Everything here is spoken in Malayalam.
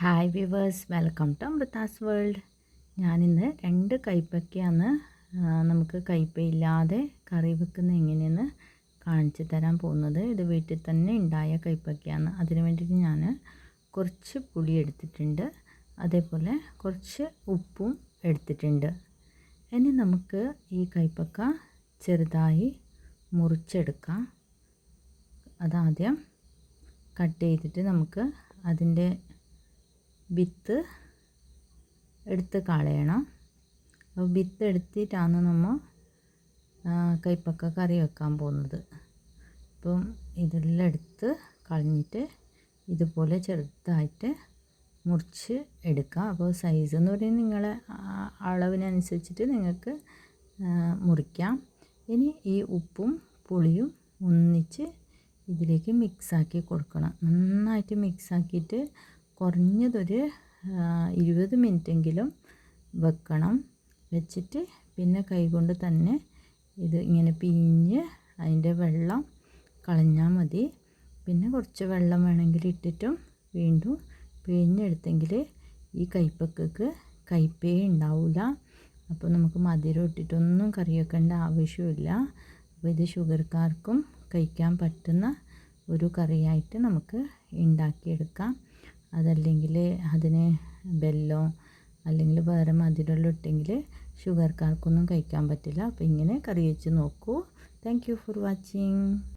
Hi viewers welcome to Amrita's world ഞാനിന്ന് രണ്ട് കൈപ്പക്കയാണ് നമുക്ക് കയ്പയില്ലാതെ കറി വെക്കുന്ന എങ്ങനെയെന്ന് കാണിച്ചു തരാൻ പോകുന്നത്. ഇത് വീട്ടിൽ തന്നെ ഉണ്ടായ കൈപ്പക്കയാണ്. അതിന് വേണ്ടിയിട്ട് ഞാൻ കുറച്ച് പുളി എടുത്തിട്ടുണ്ട്. അതേപോലെ കുറച്ച് ഉപ്പും എടുത്തിട്ടുണ്ട്. ഇനി നമുക്ക് ഈ കൈപ്പക്ക ചെറുതായി മുറിച്ചെടുക്കാം. അതാദ്യം കട്ട് ചെയ്തിട്ട് നമുക്ക് അതിന്റെ വിത്ത് എടുത്ത് കളയണം. അപ്പോൾ വിത്ത് എടുത്തിട്ടാണ് നമ്മൾ കൈപ്പക്ക കറി വെക്കാൻ പോകുന്നത്. അപ്പം ഇതെല്ലാം എടുത്ത് കളഞ്ഞിട്ട് ഇതുപോലെ ചെറുതായിട്ട് മുറിച്ച് എടുക്കുക അപ്പോൾ സൈസ് എന്ന് പറയുന്നത് നിങ്ങളെ അളവിനനുസരിച്ചിട്ട് നിങ്ങൾക്ക് മുറിക്കാം. ഇനി ഈ ഉപ്പും പുളിയും ഒന്നിച്ച് ഇതിലേക്ക് മിക്സാക്കി കൊടുക്കണം. നന്നായിട്ട് മിക്സാക്കിയിട്ട് കുറഞ്ഞതൊരു ഇരുപത് മിനിറ്റെങ്കിലും വെക്കണം. വെച്ചിട്ട് പിന്നെ കൈകൊണ്ട് തന്നെ ഇത് ഇങ്ങനെ പിഴിഞ്ഞ് അതിന്റെ വെള്ളം കളഞ്ഞാൽ മതി. പിന്നെ കുറച്ച് വെള്ളം വേണമെങ്കിൽ ഇട്ടിട്ടും വീണ്ടും പിഴിഞ്ഞെടുത്തെങ്കിൽ ഈ കൈപ്പക്കക്ക് കയ്പേ ഉണ്ടാവില്ല അപ്പോൾ നമുക്ക് മധുരം ഇട്ടിട്ടൊന്നും കറി വെക്കേണ്ട ആവശ്യമില്ല. അപ്പോൾ ഇത് ഷുഗർക്കാർക്കും കഴിക്കാൻ പറ്റുന്ന ഒരു കറിയായിട്ട് നമുക്ക് ഉണ്ടാക്കിയെടുക്കാം. അതല്ലെങ്കിൽ അതിന് ബെല്ലോ അല്ലെങ്കിൽ വേറെ മധുരമെല്ലാം ഇട്ടെങ്കിൽ ഷുഗർക്കാർക്കൊന്നും കഴിക്കാൻ പറ്റില്ല. അപ്പോൾ ഇങ്ങനെ കറി വെച്ച് നോക്കൂ. Thank for watching